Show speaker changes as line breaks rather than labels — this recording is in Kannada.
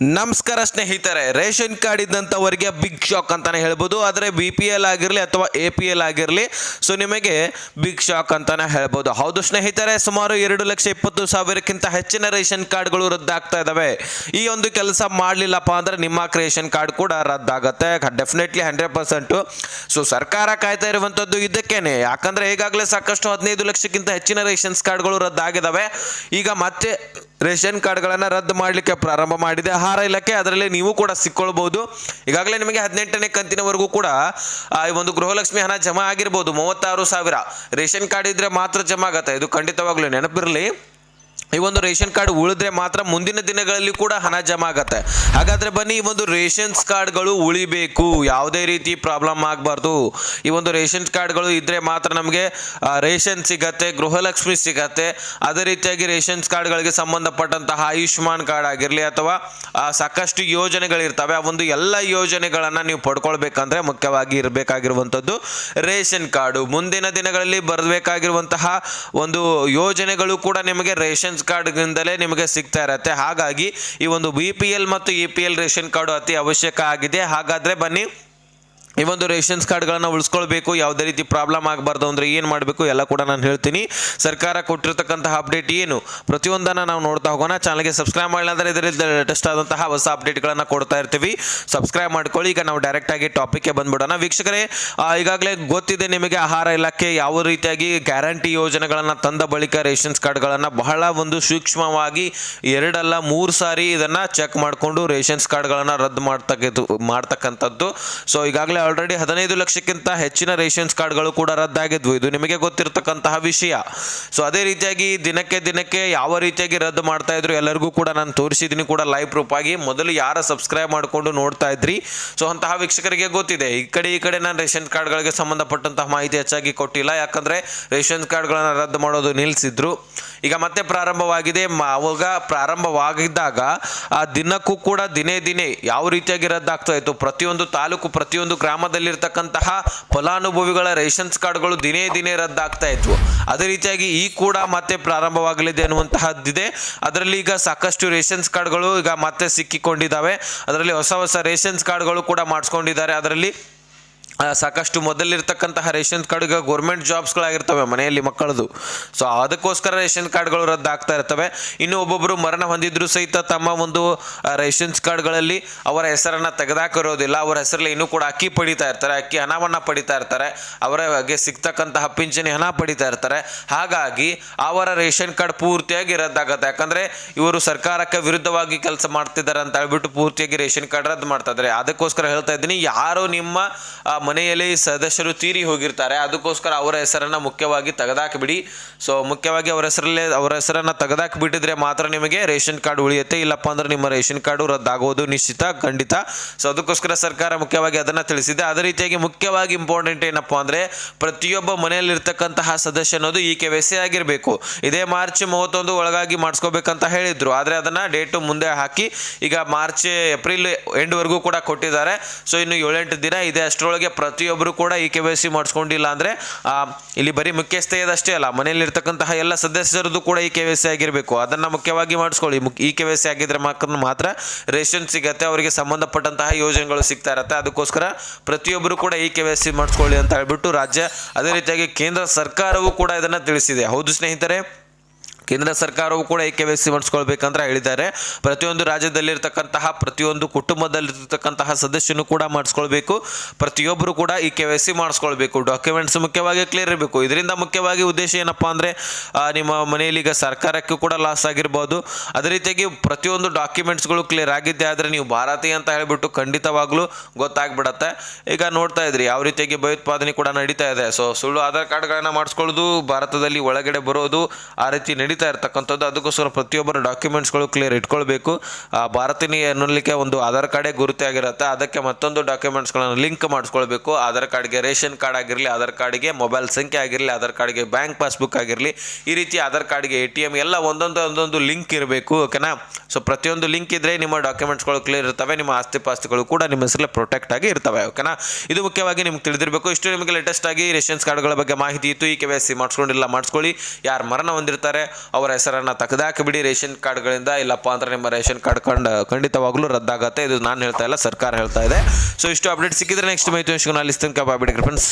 ನಮಸ್ಕಾರ ಸ್ನೇಹಿತರೆ, ರೇಷನ್ ಕಾರ್ಡ್ ಇದ್ದಂಥವರಿಗೆ ಬಿಗ್ ಶಾಕ್ ಅಂತಾನೆ ಹೇಳ್ಬೋದು. ಆದರೆ ಬಿ ಪಿ ಎಲ್ ಆಗಿರಲಿ ಅಥವಾ ಎ ಪಿ ಎಲ್ ಆಗಿರಲಿ ಸೊ ನಿಮಗೆ ಬಿಗ್ ಶಾಕ್ ಅಂತಾನೆ ಹೇಳ್ಬೋದು. ಹೌದು ಸ್ನೇಹಿತರೆ, ಸುಮಾರು ಎರಡು ಲಕ್ಷ ಇಪ್ಪತ್ತು ಸಾವಿರಕ್ಕಿಂತ ಹೆಚ್ಚಿನ ರೇಷನ್ ಕಾರ್ಡ್ಗಳು ರದ್ದಾಗ್ತಾ ಇದ್ದಾವೆ ಈ ಒಂದು ಕೆಲಸ ಮಾಡಲಿಲ್ಲಪ್ಪ ಅಂದರೆ ನಿಮ್ಮ ರೇಷನ್ ಕಾರ್ಡ್ ಕೂಡ ರದ್ದಾಗತ್ತೆ. ಡೆಫಿನೆಟ್ಲಿ ಹಂಡ್ರೆಡ್ ಪರ್ಸೆಂಟು ಸೊ ಸರ್ಕಾರ ಕಾಯ್ತಾ ಇರುವಂಥದ್ದು ಇದಕ್ಕೇನೆ. ಯಾಕಂದರೆ ಈಗಾಗಲೇ ಸಾಕಷ್ಟು ಹದಿನೈದು ಲಕ್ಷಕ್ಕಿಂತ ಹೆಚ್ಚಿನ ರೇಷನ್ಸ್ ಕಾರ್ಡ್ಗಳು ರದ್ದಾಗಿದ್ದಾವೆ ಈಗ ಮತ್ತೆ ರೇಷನ್ ಕಾರ್ಡ್ಗಳನ್ನು ರದ್ದು ಮಾಡಲಿಕ್ಕೆ ಪ್ರಾರಂಭ ಮಾಡಿದೆ. ಆಹಾರ ಇಲಾಖೆ ಅದರಲ್ಲಿ ನೀವು ಕೂಡ ಸಿಕ್ಕೊಳ್ಬಹುದು ಈಗಾಗಲೇ ನಿಮಗೆ ಹದಿನೆಂಟನೇ ಕಂತಿನವರೆಗೂ ಕೂಡ ಈ ಒಂದು ಗೃಹಲಕ್ಷ್ಮಿ ಹಣ ಜಮಾ ಆಗಿರ್ಬೋದು. ಮೂವತ್ತಾರು ಸಾವಿರ. ರೇಷನ್ ಕಾರ್ಡ್ ಇದ್ರೆ ಮಾತ್ರ ಜಮಾ ಆಗತ್ತೆ. ಇದು ಖಂಡಿತವಾಗ್ಲೂ ನೆನಪಿರಲಿ. ಈ ಒಂದು ರೇಷನ್ ಕಾರ್ಡ್ ಉಳಿದ್ರೆ ಮಾತ್ರ ಮುಂದಿನ ದಿನಗಳಲ್ಲಿ ಕೂಡ ಹಣ ಜಮಾ ಆಗತ್ತೆ. ಹಾಗಾದ್ರೆ ಬನ್ನಿ, ಈ ಒಂದು ರೇಷನ್ಸ್ ಕಾರ್ಡ್ಗಳು ಉಳಿಬೇಕು. ಯಾವುದೇ ರೀತಿ ಪ್ರಾಬ್ಲಮ್ ಆಗಬಾರ್ದು. ಈ ಒಂದು ರೇಷನ್ ಕಾರ್ಡ್ಗಳು ಇದ್ರೆ ಮಾತ್ರ ನಮಗೆ ರೇಷನ್ ಸಿಗತ್ತೆ, ಗೃಹಲಕ್ಷ್ಮಿ ಸಿಗತ್ತೆ. ಅದೇ ರೀತಿಯಾಗಿ ರೇಷನ್ಸ್ ಕಾರ್ಡ್ಗಳಿಗೆ ಸಂಬಂಧಪಟ್ಟಂತಹ ಆಯುಷ್ಮಾನ್ ಕಾರ್ಡ್ ಆಗಿರಲಿ ಅಥವಾ ಸಾಕಷ್ಟು ಯೋಜನೆಗಳಿರ್ತವೆ. ಆ ಒಂದು ಎಲ್ಲ ಯೋಜನೆಗಳನ್ನು ನೀವು ಪಡ್ಕೊಳ್ಬೇಕಂದ್ರೆ ಮುಖ್ಯವಾಗಿ ಇರಬೇಕಾಗಿರುವಂಥದ್ದು ರೇಷನ್ ಕಾರ್ಡು. ಮುಂದಿನ ದಿನಗಳಲ್ಲಿ ಬರಬೇಕಾಗಿರುವಂತಹ ಒಂದು ಯೋಜನೆಗಳು ಕೂಡ ನಿಮಗೆ ರೇಷನ್ಸ್ ಕಾರ್ಡ್ನಿಂದಲೇ ನಿಮಗೆ ಸಿಗ್ತಾ ಇರತ್ತೆ. ಹಾಗಾಗಿ ಈ ಒಂದು ಬಿ ಪಿ ಎಲ್ ಮತ್ತು E P L ration card ಅತಿ ಅವಶ್ಯಕ ಆಗಿದೆ. ಹಾಗಾದರೆ ಬನ್ನಿ. ಈ ಒಂದು ರೇಷನ್ಸ್ ಕಾರ್ಡ್ಗಳನ್ನು ಉಳಿಸ್ಕೊಳ್ಬೇಕು, ಯಾವುದೇ ರೀತಿ ಪ್ರಾಬ್ಲಮ್ ಆಗಬಾರ್ದು ಅಂದರೆ ಏನು ಮಾಡಬೇಕು ಎಲ್ಲ ಕೂಡ ನಾನು ಹೇಳ್ತೀನಿ. ಸರ್ಕಾರ ಕೊಟ್ಟಿರ್ತಕ್ಕಂತಹ ಅಪ್ಡೇಟ್ ಏನು, ಪ್ರತಿಯೊಂದನ್ನು ನಾವು ನೋಡ್ತಾ ಹೋಗೋಣ. ಚಾನಲ್ಗೆ ಸಬ್ಸ್ಕ್ರೈಬ್ ಮಾಡಿಲ್ಲ ಇದರಿಂದ ಲೇಟೆಸ್ಟ್ ಆದಂತಹ ಹೊಸ ಅಪ್ಡೇಟ್ಗಳನ್ನು ಕೊಡ್ತಾ ಇರ್ತೀವಿ. ಸಬ್ಸ್ಕ್ರೈಬ್ ಮಾಡ್ಕೊಳ್ಳಿ, ಈಗ ನಾವು ಡೈರೆಕ್ಟಾಗಿ ಟಾಪಿಕ್ಗೆ ಬಂದ್ಬಿಡೋಣ. ವೀಕ್ಷಕರೇ ಈಗಾಗಲೇ ಗೊತ್ತಿದೆ ನಿಮಗೆ ಆಹಾರ ಇಲಾಖೆ ಯಾವ ರೀತಿಯಾಗಿ ಗ್ಯಾರಂಟಿ ಯೋಜನೆಗಳನ್ನು ತಂದ ಬಳಿಕ ರೇಷನ್ಸ್ ಕಾರ್ಡ್ಗಳನ್ನು ಬಹಳ ಒಂದು ಸೂಕ್ಷ್ಮವಾಗಿ ಎರಡಲ್ಲ ಮೂರು ಸಾರಿ ಇದನ್ನು ಚೆಕ್ ಮಾಡಿಕೊಂಡು ರೇಷನ್ಸ್ ಕಾರ್ಡ್ಗಳನ್ನು ರದ್ದು ಮಾಡ್ತಕ್ಕದ್ದು, ಮಾಡ್ತಕ್ಕಂಥದ್ದು. ಸೊ ಈಗಾಗಲೇ ಆಲ್ರೆಡಿ ಹದಿನೈದು ಲಕ್ಷಕ್ಕಿಂತ ಹೆಚ್ಚಿನ ರೇಷನ್ಸ್ ಕಾರ್ಡ್ಗಳು ಕೂಡ ರದ್ದಾಗಿದ್ವು. ಇದು ನಿಮಗೆ ಗೊತ್ತಿರತಕ್ಕಂತಹ ವಿಷಯ. ಸೊ ಅದೇ ರೀತಿಯಾಗಿ ದಿನಕ್ಕೆ ದಿನಕ್ಕೆ ಯಾವ ರೀತಿಯಾಗಿ ರದ್ದು ಮಾಡ್ತಾ ಇದ್ರು ಎಲ್ಲರಿಗೂ ಕೂಡ ನಾನು ತೋರಿಸಿದ್ದೀನಿ ಕೂಡ ಲೈವ್ ಪ್ರೂಫ್ ಆಗಿ. ಮೊದಲು ಯಾರ ಸಬ್ಸ್ಕ್ರೈಬ್ ಮಾಡಿಕೊಂಡು ನೋಡ್ತಾ ಇದ್ರಿ? ಸೊ ಅಂತಹ ವೀಕ್ಷಕರಿಗೆ ಗೊತ್ತಿದೆ. ಈ ಕಡೆ ಈ ಕಡೆ ನಾನು ರೇಷನ್ ಕಾರ್ಡ್ಗಳಿಗೆ ಸಂಬಂಧಪಟ್ಟಂತಹ ಮಾಹಿತಿ ಹೆಚ್ಚಾಗಿ ಕೊಟ್ಟಿಲ್ಲ. ಯಾಕಂದ್ರೆ ರೇಷನ್ ಕಾರ್ಡ್ಗಳನ್ನು ರದ್ದು ಮಾಡೋದು ನಿಲ್ಲಿಸಿದ್ರು. ಈಗ ಮತ್ತೆ ಪ್ರಾರಂಭವಾಗಿದೆ. ಅವಾಗ ಪ್ರಾರಂಭವಾಗಿದ್ದಾಗ ಆ ದಿನಕ್ಕೂ ಕೂಡ ದಿನೇ ದಿನೇ ಯಾವ ರೀತಿಯಾಗಿ ರದ್ದಾಗ್ತಾ ಇತ್ತು? ಪ್ರತಿಯೊಂದು ತಾಲೂಕು, ಪ್ರತಿಯೊಂದು ಗ್ರಾಮದಲ್ಲಿರ್ತಕ್ಕಂತಹ ಫಲಾನುಭವಿಗಳ ರೇಷನ್ಸ್ ಕಾರ್ಡ್ಗಳು ದಿನೇ ದಿನೇ ರದ್ದಾಗ್ತಾ ಇದ್ವು. ಅದೇ ರೀತಿಯಾಗಿ ಈ ಕೂಡ ಮತ್ತೆ ಪ್ರಾರಂಭವಾಗಲಿದೆ ಅನ್ನುವಂತಹದ್ದಿದೆ. ಅದರಲ್ಲಿ ಈಗ ಸಾಕಷ್ಟು ರೇಷನ್ಸ್ ಕಾರ್ಡ್ಗಳು ಈಗ ಮತ್ತೆ ಸಿಕ್ಕಿಕೊಂಡಿದ್ದಾವೆ. ಅದರಲ್ಲಿ ಹೊಸ ಹೊಸ ರೇಷನ್ಸ್ ಕಾರ್ಡ್ಗಳು ಕೂಡ ಮಾಡಿಸ್ಕೊಂಡಿದ್ದಾರೆ. ಅದರಲ್ಲಿ ಸಾಕಷ್ಟು ಮೊದಲಿರ್ತಕ್ಕಂತಹ ರೇಷನ್ ಕಾರ್ಡ್ ಈಗ ಗೌರ್ಮೆಂಟ್ ಜಾಬ್ಸ್ಗಳಾಗಿರ್ತವೆ ಮನೆಯಲ್ಲಿ ಮಕ್ಕಳದು. ಸೊ ಅದಕ್ಕೋಸ್ಕರ ರೇಷನ್ ಕಾರ್ಡ್ಗಳು ರದ್ದಾಗ್ತಾ ಇರ್ತವೆ. ಇನ್ನು ಒಬ್ಬೊಬ್ಬರು ಮರಣ ಹೊಂದಿದ್ರು ಸಹಿತ ತಮ್ಮ ಒಂದು ರೇಷನ್ಸ್ ಕಾರ್ಡ್ಗಳಲ್ಲಿ ಅವರ ಹೆಸರನ್ನು ತೆಗೆದಾಕಿರೋದಿಲ್ಲ. ಅವರ ಹೆಸರಲ್ಲಿ ಇನ್ನೂ ಕೂಡ ಅಕ್ಕಿ ಪಡಿತಾ ಇರ್ತಾರೆ. ಅಕ್ಕಿ ಹಣವನ್ನು ಪಡಿತಾ ಇರ್ತಾರೆ. ಅವರಿಗೆ ಸಿಗ್ತಕ್ಕಂತಹ ಪಿಂಚಣಿ ಹಣ ಪಡಿತಾ ಇರ್ತಾರೆ. ಹಾಗಾಗಿ ಅವರ ರೇಷನ್ ಕಾರ್ಡ್ ಪೂರ್ತಿಯಾಗಿ ರದ್ದಾಗತ್ತೆ. ಯಾಕಂದ್ರೆ ಇವರು ಸರ್ಕಾರಕ್ಕೆ ವಿರುದ್ಧವಾಗಿ ಕೆಲಸ ಮಾಡ್ತಿದ್ದಾರೆ ಅಂತ ಹೇಳ್ಬಿಟ್ಟು ಪೂರ್ತಿಯಾಗಿ ರೇಷನ್ ಕಾರ್ಡ್ ರದ್ದು ಮಾಡ್ತಾ ಇದ್ದಾರೆ. ಅದಕ್ಕೋಸ್ಕರ ಹೇಳ್ತಾ ಇದ್ದೀನಿ, ಯಾರು ನಿಮ್ಮ ಮನೆಯಲ್ಲಿ ಸದಸ್ಯರು ತೀರಿ ಹೋಗಿರ್ತಾರೆ. ಅದಕ್ಕೋಸ್ಕರ ಅವರ ಹೆಸರನ್ನು ಮುಖ್ಯವಾಗಿ ತೆಗೆದಾಕಿಬಿಡಿ. ಸೊ ಮುಖ್ಯವಾಗಿ ಅವರ ಹೆಸರಲ್ಲೇ, ಅವರ ಹೆಸರನ್ನು ತೆಗೆದಾಕಿಬಿಟ್ಟಿದ್ರೆ ಮಾತ್ರ ನಿಮಗೆ ರೇಷನ್ ಕಾರ್ಡ್ ಉಳಿಯುತ್ತೆ. ಇಲ್ಲಪ್ಪ ಅಂದ್ರೆ ನಿಮ್ಮ ರೇಷನ್ ಕಾರ್ಡು ರದ್ದಾಗೋದು ನಿಶ್ಚಿತ, ಖಂಡಿತ. ಸೊ ಅದಕ್ಕೋಸ್ಕರ ಸರ್ಕಾರ ಮುಖ್ಯವಾಗಿ ಅದನ್ನು ತಿಳಿಸಿದೆ. ಅದೇ ರೀತಿಯಾಗಿ ಮುಖ್ಯವಾಗಿ ಇಂಪಾರ್ಟೆಂಟ್ ಏನಪ್ಪ ಅಂದರೆ ಪ್ರತಿಯೊಬ್ಬ ಮನೆಯಲ್ಲಿರ್ತಕ್ಕಂತಹ ಸದಸ್ಯ ಅನ್ನೋದು ಈ ಕೆ ಸಿ ಆಗಿರಬೇಕು. ಇದೇ ಮಾರ್ಚ್ ಮೂವತ್ತೊಂದು ಒಳಗಾಗಿ ಮಾಡಿಸ್ಕೋಬೇಕಂತ ಹೇಳಿದ್ರು. ಆದರೆ ಅದನ್ನು ಡೇಟು ಮುಂದೆ ಹಾಕಿ ಈಗ ಮಾರ್ಚ್ ಏಪ್ರಿಲ್ ಎಂಡ್ವರೆಗೂ ಕೂಡ ಕೊಟ್ಟಿದ್ದಾರೆ. ಸೊ ಇನ್ನು ಏಳೆಂಟು ದಿನ ಇದೆ. ಅಷ್ಟರೊಳಗೆ ಪ್ರತಿಯೊಬ್ಬರು ಕೂಡ ಈ ಕೆ ವೈ ಸಿ ಮಾಡಿಸ್ಕೊಂಡಿಲ್ಲ ಅಂದರೆ ಇಲ್ಲಿ ಬರೀ ಮುಖ್ಯಸ್ಥೆಯದಷ್ಟೇ ಅಲ್ಲ, ಮನೆಯಲ್ಲಿರ್ತಕ್ಕಂತಹ ಎಲ್ಲ ಸದಸ್ಯರದ್ದು ಕೂಡ ಈ ಕೆ ವೈ ಸಿ ಆಗಿರಬೇಕು. ಅದನ್ನು ಮುಖ್ಯವಾಗಿ ಮಾಡಿಸ್ಕೊಳ್ಳಿ. ಈ ಕೆ ವೈ ಸಿ ಆಗಿದ್ರೆ ಮಾತ್ರ ಮಾತ್ರ ರೇಷನ್ ಸಿಗತ್ತೆ, ಅವರಿಗೆ ಸಂಬಂಧಪಟ್ಟಂತಹ ಯೋಜನೆಗಳು ಸಿಗ್ತಾ ಇರತ್ತೆ. ಅದಕ್ಕೋಸ್ಕರ ಪ್ರತಿಯೊಬ್ಬರು ಕೂಡ ಈ ಕೆ ವೈ ಸಿ ಮಾಡಿಸ್ಕೊಳ್ಳಿ ಅಂತ ಹೇಳ್ಬಿಟ್ಟು ರಾಜ್ಯ ಅದೇ ರೀತಿಯಾಗಿ ಕೇಂದ್ರ ಸರ್ಕಾರವು ಕೂಡ ಇದನ್ನು ತಿಳಿಸಿದೆ. ಹೌದು ಸ್ನೇಹಿತರೆ? ಕೇಂದ್ರ ಸರ್ಕಾರವು ಕೂಡ ಈ ಕೆ ವೈ ಸಿ ಮಾಡಿಸ್ಕೊಳ್ಬೇಕಂತ ಹೇಳಿದ್ದಾರೆ. ಪ್ರತಿಯೊಂದು ರಾಜ್ಯದಲ್ಲಿರ್ತಕ್ಕಂತಹ, ಪ್ರತಿಯೊಂದು ಕುಟುಂಬದಲ್ಲಿರ್ತಕ್ಕಂತಹ ಸದಸ್ಯನು ಕೂಡ ಮಾಡಿಸ್ಕೊಳ್ಬೇಕು. ಪ್ರತಿಯೊಬ್ಬರು ಕೂಡ ಈ ಕೆ ವೈ ಸಿ ಮಾಡಿಸ್ಕೊಳ್ಬೇಕು. ಡಾಕ್ಯುಮೆಂಟ್ಸ್ ಮುಖ್ಯವಾಗಿ ಕ್ಲಿಯರ್ ಇರಬೇಕು. ಇದರಿಂದ ಮುಖ್ಯವಾಗಿ ಉದ್ದೇಶ ಏನಪ್ಪಾ ಅಂದರೆ ನಿಮ್ಮ ಮನೆಯಲ್ಲಿ ಈಗ ಸರ್ಕಾರಕ್ಕೂ ಕೂಡ ಲಾಸ್ ಆಗಿರ್ಬೋದು. ಅದೇ ರೀತಿಯಾಗಿ ಪ್ರತಿಯೊಂದು ಡಾಕ್ಯುಮೆಂಟ್ಸ್ಗಳು ಕ್ಲಿಯರ್ ಆಗಿದ್ದೆ ಆದರೆ ನೀವು ಭಾರತೀಯ ಅಂತ ಹೇಳಿಬಿಟ್ಟು ಖಂಡಿತವಾಗ್ಲೂ ಗೊತ್ತಾಗ್ಬಿಡತ್ತೆ. ಈಗ ನೋಡ್ತಾ ಇದ್ರಿ, ಯಾವ ರೀತಿಯಾಗಿ ಭಯೋತ್ಪಾದನೆ ಕೂಡ ನಡೀತಾ ಇದೆ. ಸೊ ಸುಳ್ಳು ಆಧಾರ್ ಕಾರ್ಡ್ಗಳನ್ನು ಮಾಡಿಸ್ಕೊಳ್ಳೋದು, ಭಾರತದಲ್ಲಿ ಒಳಗಡೆ ಬರೋದು, ಆ ರೀತಿ ನಡೀತಾ ಇರ್ತಕ್ಕಂಥದ್ದು. ಅದಕ್ಕೋಸ್ಕರ ಪ್ರತಿಯೊಬ್ಬರ ಡಾಕ್ಯುಮೆಂಟ್ಸ್ಗಳು ಕ್ಲಿಯರ್ ಇಟ್ಕೊಳ್ಬೇಕು. ಭಾರತೀಯ ಅನ್ನಲಿಕ್ಕೆ ಒಂದು ಆಧಾರ್ ಕಾರ್ಡೇ ಗುರುತೇ ಆಗಿರುತ್ತೆ. ಅದಕ್ಕೆ ಮತ್ತೊಂದು ಡಾಕ್ಯುಮೆಂಟ್ಸ್ಗಳನ್ನು ಲಿಂಕ್ ಮಾಡಿಸ್ಕೊಳ್ಬೇಕು. ಆಧಾರ್ ಕಾರ್ಡ್ಗೆ ರೇಷನ್ ಕಾರ್ಡ್ ಆಗಿರಲಿ, ಆಧಾರ್ ಕಾರ್ಡ್ಗೆ ಮೊಬೈಲ್ ಸಂಖ್ಯೆ ಆಗಿರಲಿ, ಆಧಾರ್ ಕಾರ್ಡ್ಗೆ ಬ್ಯಾಂಕ್ ಪಾಸ್ಬುಕ್ ಆಗಿರಲಿ, ಈ ರೀತಿ ಆಧಾರ್ ಕಾರ್ಡ್ಗೆ ಎ ಎಲ್ಲ ಒಂದೊಂದು ಒಂದೊಂದು ಲಿಂಕ್ ಇರಬೇಕು, ಓಕೆನಾ? ಸೊ ಪ್ರತಿಯೊಂದು ಲಿಂಕ್ ಇದ್ದರೆ ನಿಮ್ಮ ಡಾಕ್ಯುಮೆಂಟ್ಸ್ಗಳು ಕ್ಲಿಯರ್ ಇರ್ತವೆ. ನಿಮ್ಮ ಆಸ್ತಿ ಪಾಸ್ತಿಗಳು ಕೂಡ ನಿಮ್ಮ ಹೆಸರಲ್ಲೇ ಪ್ರೊಟೆಕ್ಟ್ ಆಗಿ ಇರ್ತವೆ, ಓಕೆನಾ? ಇದು ಮುಖ್ಯವಾಗಿ ನಿಮ್ಗೆ ತಿಳಿದಿರಬೇಕು. ಇಷ್ಟು ನಿಮಗೆ ಲೇಟೆಸ್ಟ್ ಆಗಿ ರೇಷನ್ಸ್ ಕಾರ್ಡ್ಗಳ ಬಗ್ಗೆ ಮಾಹಿತಿ ಇತ್ತು. ಈ ಕೆ ವೈ ಸಿ ಮಾಡಿಸ್ಕೊಂಡಿಲ್ಲ, ಮಾಡಿಸ್ಕೊಳ್ಳಿ. ಯಾರು ಮರಣ ಹೊಂದಿರ್ತಾರೆ ಅವರ ಹೆಸರನ್ನು ತೆಗೆದಾಕಿಬಿಡಿ ರೇಷನ್ ಕಾರ್ಡ್ಗಳಿಂದ. ಇಲ್ಲಪ್ಪ ಅಂದ್ರೆ ನಿಮ್ಮ ರೇಷನ್ ಕಾರ್ಡ್ ಕಂಡು ಖಂಡಿತವಾಗ್ಲೂ ರದ್ದಾಗುತ್ತೆ. ಇದು ನಾನು ಹೇಳ್ತಾ ಇಲ್ಲ, ಸರ್ಕಾರ ಹೇಳ್ತಾ ಇದೆ. ಸೊ ಇಷ್ಟು ಅಪ್ಡೇಟ್ ಸಿಕ್ಕಿದ್ರೆ ನೆಕ್ಸ್ಟ್ ಮೈತ್ರಿ ಅಲ್ಲಿ ತನಕ ಬಾಬಿಡಿ ಫ್ರೆಂಡ್ಸ್